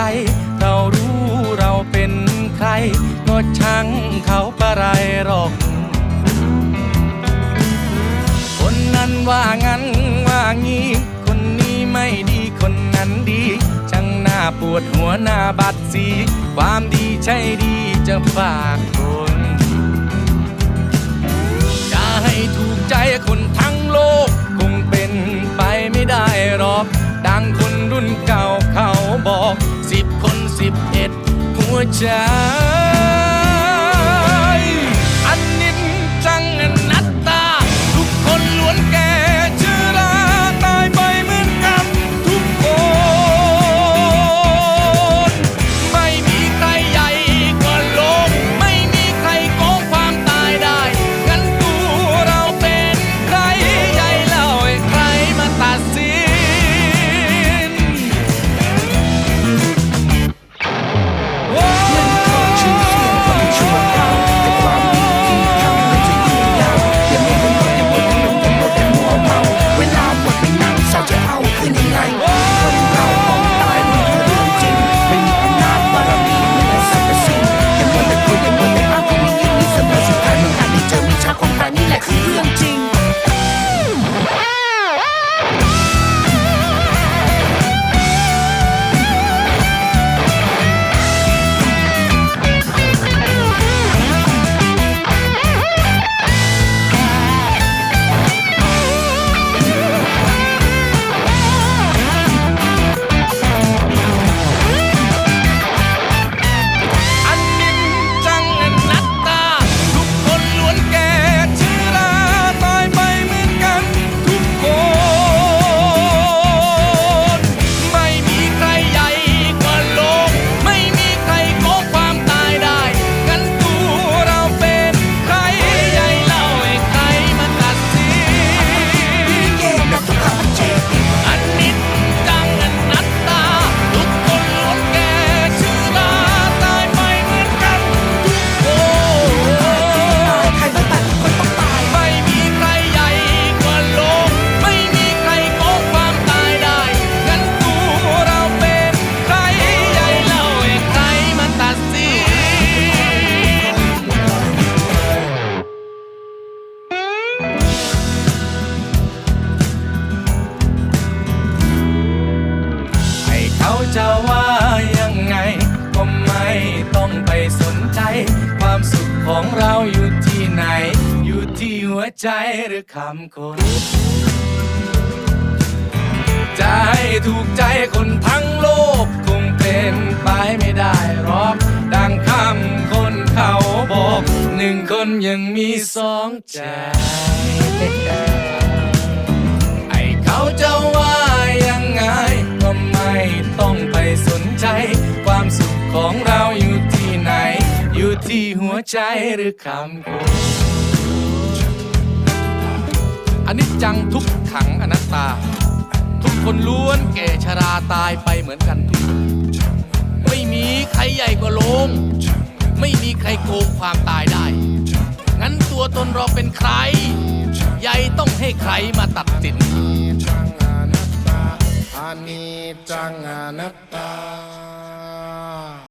ใจ เรารู้เราเป็นใคร ก็ช่างเขาประไรหรอก คนนั้นว่างั้นว่างี้ คนนี้ไม่ดีคนนั้นดีช่างหน้าปวดหัวหน้าบัดสี ความดีใช่ดีจะฝากคน จะให้ถูกใจคนทั้ง หัวใจ จะว่ายังไง ก็ไม่ต้องไปสนใจ ความสุขของเราอยู่ที่ไหน อยู่ที่หัวใจหรือคำคนจะให้ถูกใจคนทั้งโลก คงเป็นไปไม่ได้หรอก ดังคำคนเขาบอก หนึ่งคนยังมีสองใจ ไอ้เขาจะว่า ที่หัวใจหรือคำพูดอันนี้จังทุกขังอนัตตา ทุกคนล้วนแก่ชราตายไปเหมือนกันทุกไม่มีใครใหญ่กว่าโลง ไม่มีใครโกงความตายได้ งั้นตัวตนเราเป็นใคร ใหญ่ต้องให้ใครมาตัดสินアニจจังอนัตตา